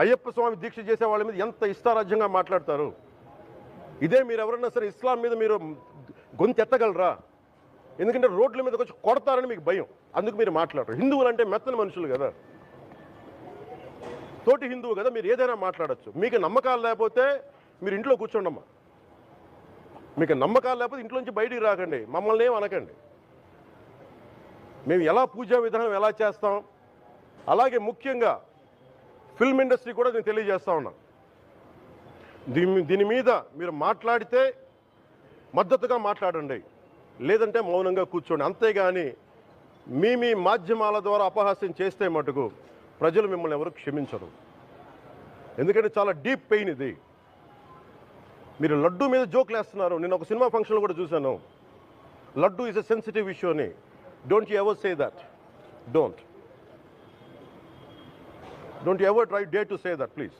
అయ్యప్ప స్వామి దీక్ష చేసే వాళ్ళ మీద ఎంత ఇష్టారాజ్యంగా మాట్లాడతారు? ఇదే మీరు ఎవరన్నా సరే ఇస్లాం మీద మీరు గొంతు ఎత్తగలరా? ఎందుకంటే రోడ్ల మీదకి వచ్చి కొడతారని మీకు భయం. అందుకు మీరు మాట్లాడరు. హిందువులు అంటే మెత్తని మనుషులు కదా. తోటి హిందువు కదా మీరు ఏదైనా మాట్లాడచ్చు. మీకు నమ్మకాలు లేకపోతే మీరు ఇంట్లో కూర్చోండమ్మా. మీకు నమ్మకాలు లేకపోతే ఇంట్లో నుంచి బయటికి రాకండి. మమ్మల్ని ఏం అనకండి. మేము ఎలా పూజా విధానం ఎలా చేస్తాం? అలాగే ముఖ్యంగా ఫిల్మ్ ఇండస్ట్రీ కూడా నేను తెలియజేస్తా ఉన్నా. దీని దీని మీద మీరు మాట్లాడితే మద్దతుగా మాట్లాడండి. లేదంటే మౌనంగా కూర్చోండి. అంతేగాని మీ మీ మాధ్యమాల ద్వారా అపహాస్యం చేస్తే మటుకు ప్రజలు మిమ్మల్ని ఎవరు క్షమించరు. ఎందుకంటే చాలా డీప్ పెయిన్ ఇది. మీరు లడ్డు మీద జోకులు వేస్తున్నారు నేను ఒక సినిమా ఫంక్షన్లో కూడా చూశాను. Laddu is a sensitive issue అని. Don't you ever say that don't Don't you ever try dare to say that, please.